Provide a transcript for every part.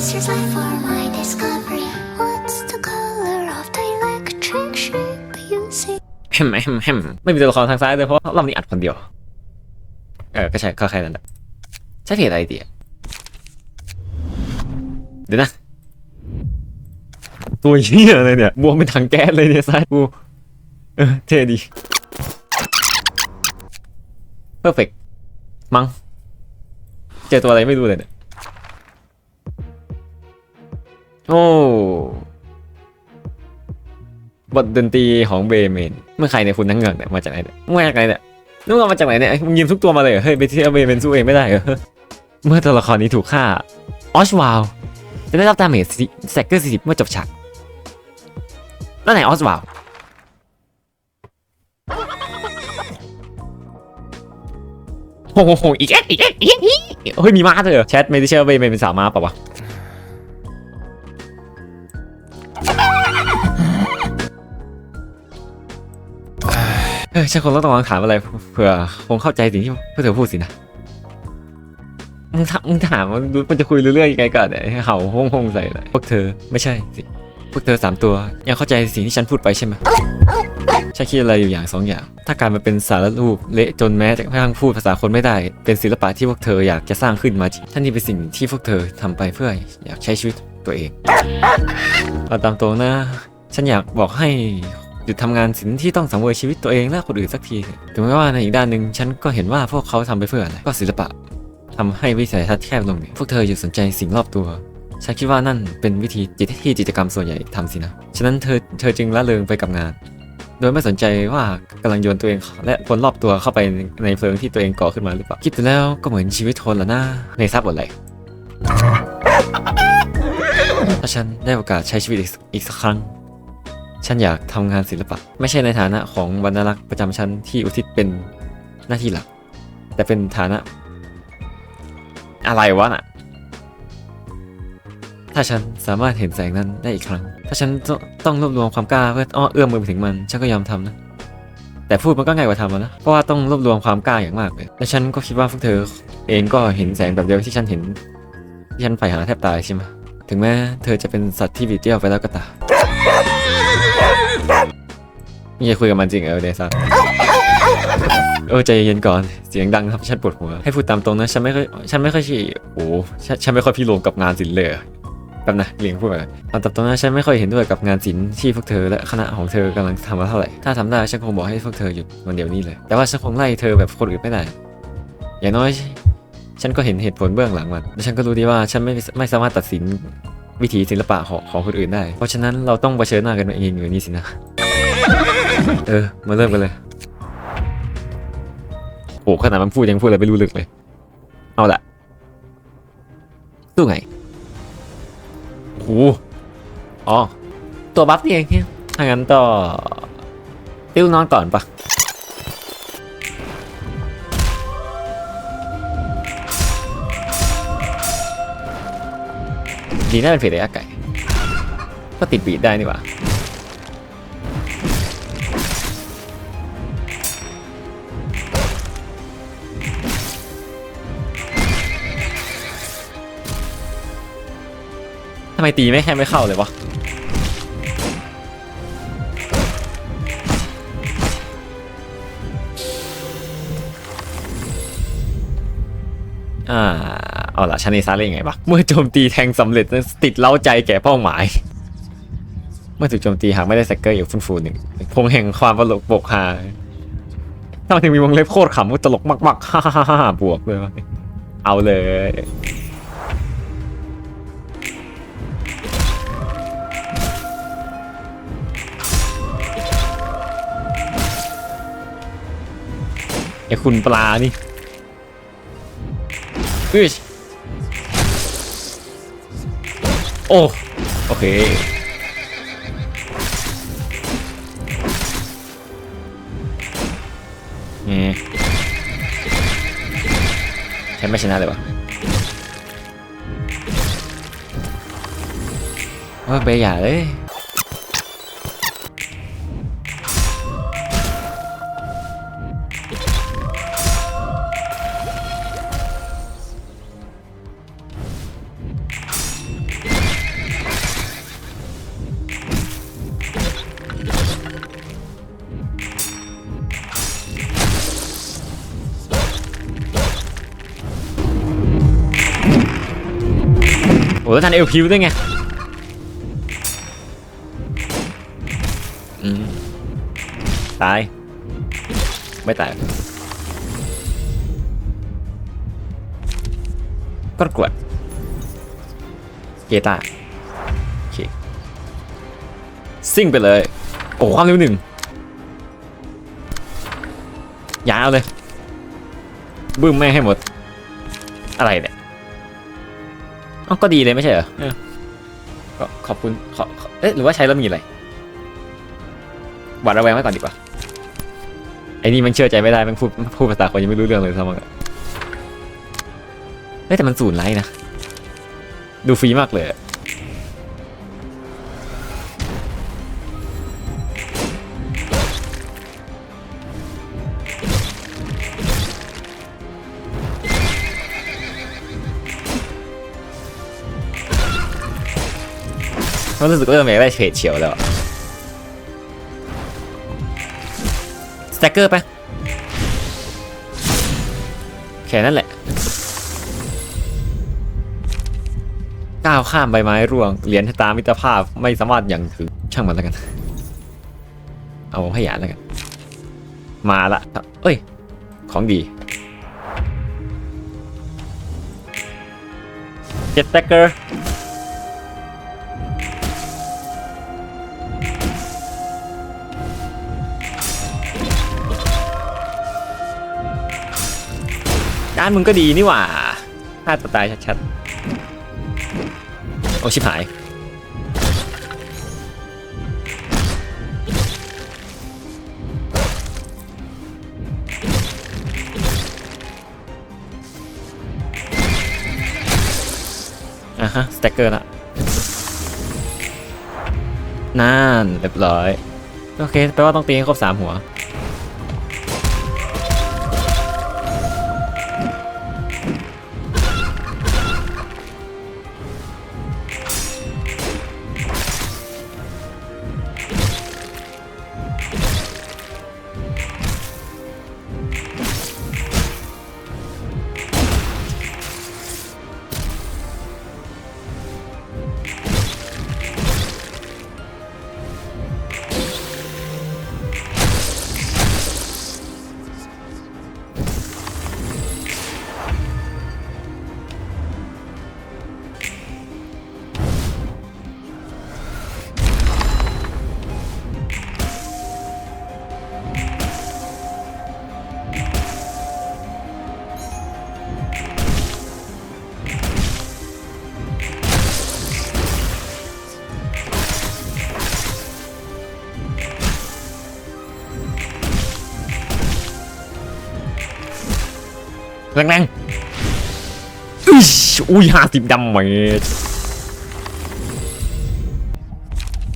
This is life for my discovery. What's the color of the electric ship you see? แฮมแฮมแฮมไม่มีตัวละครทางซ้ายเลยเพราะรอบนี้อัดคนเดียว เออ ก็ใช่ก็แค่นั้นแหละใช่เพจอะไรดีเดี๋ยวนะ ตัวเหี้ยอะไรเนี่ยบวมเป็นถังแก๊สเลยเนี่ยซ้ายกูเออเท่ดีเพอร์เฟกมั้งเจอตัวอะไรไม่รู้เลยเนี่ย โอ้บทดนตรีของเบเมนเมื่อใครเนี่ยคุณทั้งเงินเนี่ยมาจากไหนเนี่ยมาจากไหนเนี่ยนึกว่ามาจากไหนเนี่ยมึงยืมทุกตัวมาเลยเฮ้ยเบเที่ยวเบเมนสู้เองไม่ได้เหรอเมื่อตัวละครนี้ถูกฆ่าออชวาลจะได้รับดาเมจแซกเกอร์40เมื่อจบฉากแล้วไหนออชวาลโอ้โหอีกแอ๊อีกแอ๊อีกอีกเฮ้ยมีม้าด้วยเหรอแชทเมดิเชียเบเมนเป็นสาวม้าเปล่าวะ ฉันคงต้องต้องถามอะไรเผื่อคงเข้าใจสิ่งที่พวกเธอพูดสินะมึงถามมึงถามมันมันจะคุยเรื่อยๆยังไงก่อนเนี่ยเห่าห้องห้องใส่เลยพวกเธอไม่ใช่สิพวกเธอสามตัว ยังเข้าใจสิ่งที่ฉันพูดไปใช่ไหมฉันคิดอะไรอยู่อย่างสองอย่าง ถ้าการมาเป็นสารรูปเละจนแม้จะกระทั่งพูดภาษาคนไม่ได้ เป็นศิลปะที่พวกเธออยากจะสร้างขึ้นมาจริงท่านนี่เป็นสิ่งที่พวกเธอทำไปเพื่ออยากใช้ชีวิตตัวเองเอาตามตรงนะ ฉันอยากบอกให้ หยุดทำงานสิ่งที่ต้องสังเวยชีวิตตัวเองและคนอื่นสักทีเถอะถึงแม้ว่าในอีกด้านหนึ่งฉันก็เห็นว่าพวกเขาทำไปเพื่ออะไรก็ศิลปะทำให้วิสัยทัศน์แคบลงเนี่ยพวกเธอหยุดสนใจสิ่งรอบตัวฉันคิดว่านั่นเป็นวิธีจิตที่กิจกรรมส่วนใหญ่ทำสินะ ฉะนั้นเธอเธอจึงละเลยไปกับงาน โดยไม่สนใจว่ากำลังโยนตัวเองและคนรอบตัวเข้าไปในเพลิงที่ตัวเองก่อขึ้นมาหรือเปล่า คิดดูแล้วก็เหมือนชีวิตคนละนะในทราบบทอะไรถ้าฉันได้โอกาสใช้ชีวิตอีกอีกสักครั้ง ฉันอยากทำงานศิลปะ ไม่ใช่ในฐานะของบรรลักษ์ประจำชั้นที่อุทิศเป็นหน้าที่หลัก แต่เป็นฐานะ อะไรวะน่ะ ถ้าฉันสามารถเห็นแสงนั้นได้อีกครั้ง ถ้าฉันต้องรวบรวมความกล้าเพื่ออ้อเอื้อมมือไปถึงมัน ฉันก็ยอมทำนะ แต่พูดมันก็ง่ายกว่าทำนะ เพราะว่าต้องรวบรวมความกล้าอย่างมากเลย และฉันก็คิดว่าพวกเธอ เองก็เห็นแสงแบบเดียวที่ฉันเห็นที่ฉันใฝ่หาแทบตายใช่ไหมถึงแม้เธอจะเป็นสัตว์ที่บิดเบี้ยวไปแล้วก็ตาม นี่จะคุยกับมันจริงเหรอเดซ่าเออใจเย็นก่อนเสียงดังครับฉันปวดหัว ให้พูดตามตรงนะฉันไม่ค่อยฉันไม่ค่อยชี่โอ้ฉันฉันไม่ค่อยพี่โลมกับงานศิลป์เลยแป๊บนะเลียงพูดไปตามตรงนะฉันไม่ค่อยเห็นด้วยกับงานศิลป์ที่พวกเธอและคณะของเธอกำลังทำมาเท่าไหร่ถ้าทำได้ฉันคงบอกให้พวกเธอหยุดวันเดียวนี้เลย แต่ว่าฉันคงไล่เธอแบบคนอื่นไม่ได้อย่างน้อย ฉันก็เห็นเหตุผลเบื้องหลังมันและฉันก็รู้ดีว่าฉันไม่ไม่สามารถตัดสินวิถีศิลปะของของคนอื่นได้ เพราะฉะนั้นเราต้องเผชิญหน้ากันเองอยู่นี่สินะ เออ มาเริ่มกันเลย โอ้ขนาดมันพูดยังพูดอะไรไม่รู้ลึกเลย เอาละสู้ไงโอ้อ๋อ ตัวบัฟนี่เองเนี่ยถ้างั้นต่อติ้วนอนก่อนปะดีน่าเป็นเพจระยะไก่ ก็ติดบีดได้นี่หว่าำไมตีไม่แค่ไม่เข้าเลยวะอ่าเอาละชาเนซาเล่นยังไงบ้างเมื่อโจมตีแทงสำเร็จติดเล้าใจแก่เป้าหมาย เมื่อถูกโจมตีหากไม่ได้แซกเกอร์อยู่ฟุ่นฟูหนึ่งพงแห่งความตลกโปกฮาถ้ามันถึงมีวงเล็บโคตรขำก็ตลกมากๆฮ่าฮ่าฮ่าบวกเลยวะเอาเลย ไอ้คุณปลานี่อึชโอ้โอเคนี่ใช้ไม่ชนะเลยวะว่าเบย์อย่าเลย แล้วทันเอลพิวด้วยไงตาย ไม่ตายก็กวดเกตาโอเคซิ่งไปเลย โอ้ความเร็วหนึ่งยาวเลย บึ้มแม่ให้หมด อะไรเนี่ย อ้าก็ดีเลยไม่ใช่เหรอเออก็ขอบคุณขอขอเอ๊ะหรือว่าใช้แล้วมีอะไรหวาดระแวงไว้ก่อนดีกว่าไอ้นี่มันเชื่อใจไม่ได้มันพูดพูดภาษาคนยังไม่รู้เรื่องเลยซ้ำอะเฮ้ยแต่มันศูนย์ไลค์นะ ดูฟรีมากเลยอะ รู้สึกว่าเริ่มอยากได้เฉดเฉียวแล้วสแต็กเกอร์ไปแค่นั้นแหละก้าวข้ามใบไม้ร่วงเหรียญตามิตรภาพไม่สามารถอย่างถึงช่างมันแล้วกัน เอาให้หยาดแล้วกัน มาละเอ้ย ของดีเจ็ตแท็กเกอร์ ด้านมึงก็ดีนี่หว่าฆ่าตัวตายชัดๆ โอชิบหาย อะฮะ สแต็กเกอร์ละนั่นเรียบร้อย โอเค แปลว่าต้องตีให้ครบสามหัว แรงๆอุ๊ยอุ้ยห้าสิบดำเมตร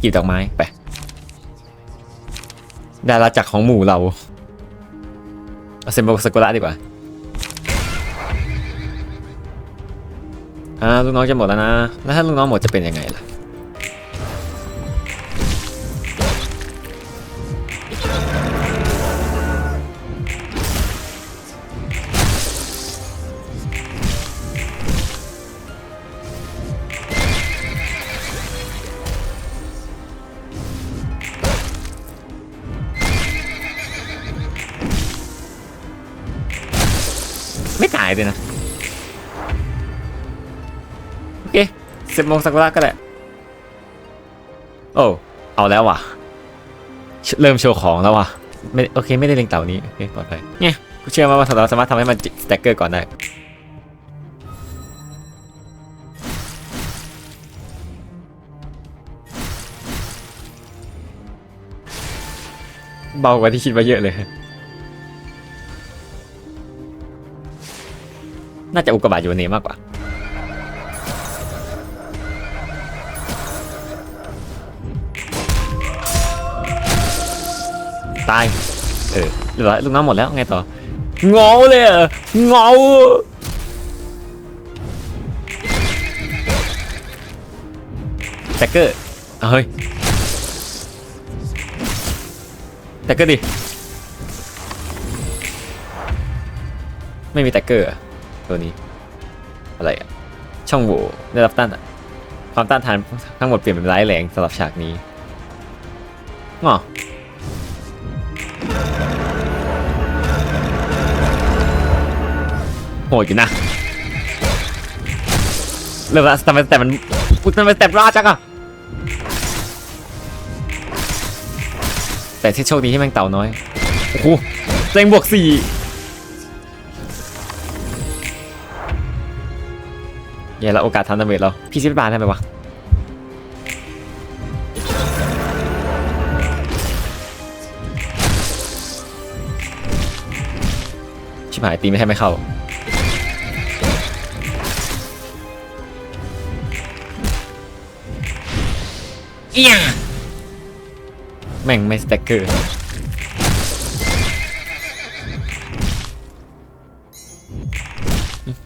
กีบดอกไม้ไปดาราจักรของหมู่เราเอาเซมโบสกุระดีกว่าอ่าลูกน้องจะหมดแล้วนะ แล้วถ้าลูกน้องหมดจะเป็นยังไงล่ะายเลยนะ โอเคสิบโมงสักุระก็แหละโอ้เอาแล้วว่ะ เริ่มโชว์ของแล้วว่ะไม่โอเคไม่ได้เล็งเต่านี้ โอเคปลอดภัยเนี่ยกูเชื่อว่าเราสามารถทำให้มันสแต็กเกอร์ก่อนได้เบากว่าที่คิดไว้เยอะเลย น่าจะอุกกาบาตอยู่ในนี้มากกว่า ตาย เออเรียบร้อลูกน้องหมดแล้วไงต่อ เงาเลยเหรอะเงาแท็กเกอร์เอาเฮ้ยแท็กเกอร์ดิ ไม่มีแท็กเกอร์อะ ตัวนี้ อะไรอะช่องโหว่ได้รับต้านความต้านทานทั้งหมดเปลี่ยนเป็นร้ายแรงสำหรับฉากนี้งอโหดอยู่นะเริ่มละทำไมแต่มันอุ๊ยทำไมแต่ราจังอะแต่ที่โชคดีที่แม่งเต่าน้อย โอ้โหแรงบวกสี่ เย่แล้วโอกาสทำดาเมจเราพี่ซิปบาร์ได้ไหมวะชิบหายตีไม่ให้ไม่เข้าเอียแม่งไม่สแต็กเกอร์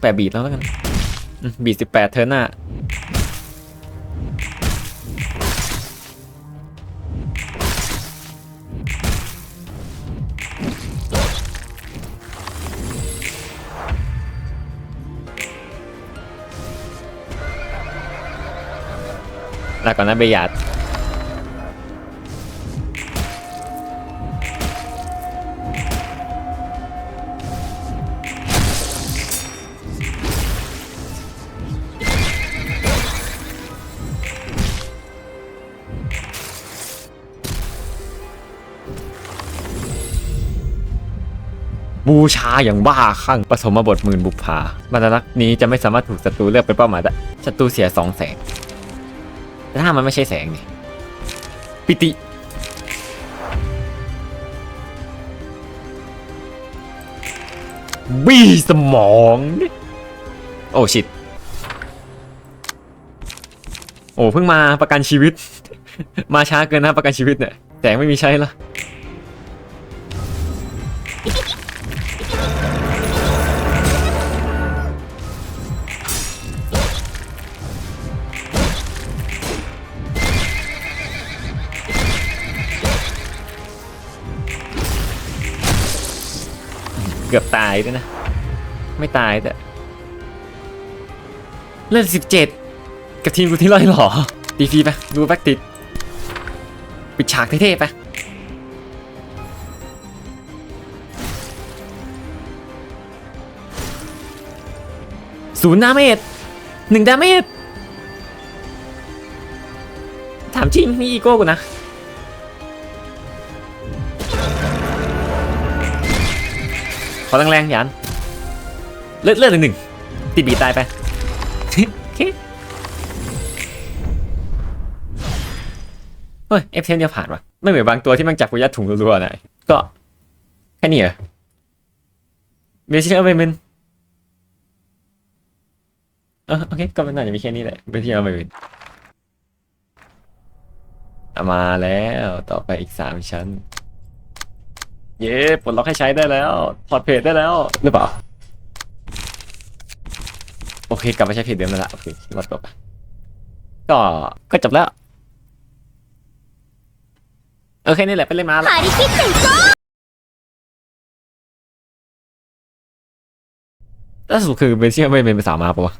แปดบีดแล้วแล้วกันอืม บีสิบแปดเทอร์นหน้าลาก่อนนะเบยา บูชาอย่างบ้าคลั่งปฐมบทหมื่นบุพภาบรรลักษ์นี้จะไม่สามารถถูกศัตรูเลือกเป็นเป้าหมายได้ศัตรูเสียสองแสงแต่ถ้ามันไม่ใช่แสงนี่ปิติบีสมองโอ้ชิตโอ้เพิ่งมาประกันชีวิต มาช้าเกินนะประกันชีวิตเนี่ยแสงไม่มีใช้ละ เกือบตายด้วยนะ ไม่ตายแต่เล่นสิบเจ็ดกับทีมกูที่ร้อยหรอตีฟีไปดูแบ็กติดปิดฉากเท่ๆไปศูนย์ดาเมจหนึ่งดาเมจถามจริงนี่อีโก้กูนะ ขอแรงๆหยันเลือดเลือดหนึ่งหนึ่งติดบีตายไปโอเคเฮ้ยเอฟเทนเดียวผ่านวะไม่เหมือนบางตัวที่มันจับกูยัดถุงรัวๆหน่อยก็แค่นี้เหรอเบสิเอเวเมนเออโอเคก็มันน่าจะมีแค่นี้แหละเบสิเอเวเมนมาแล้วต่อไปอีกสามชั้น เย้ปลดล็อกให้ใช้ได้แล้วถอดเพจได้แล้ว หรือเปล่า โอเค กลับมาใช้เพจเดิมแล้วละโอเครอดจบก็ก็จบแล้ว โอเค นี่แหละไปเล่นมาแล้ว 張り切っていこう ล่าสุดคือเบนเชียไม่เป็นภาษามาปะวะ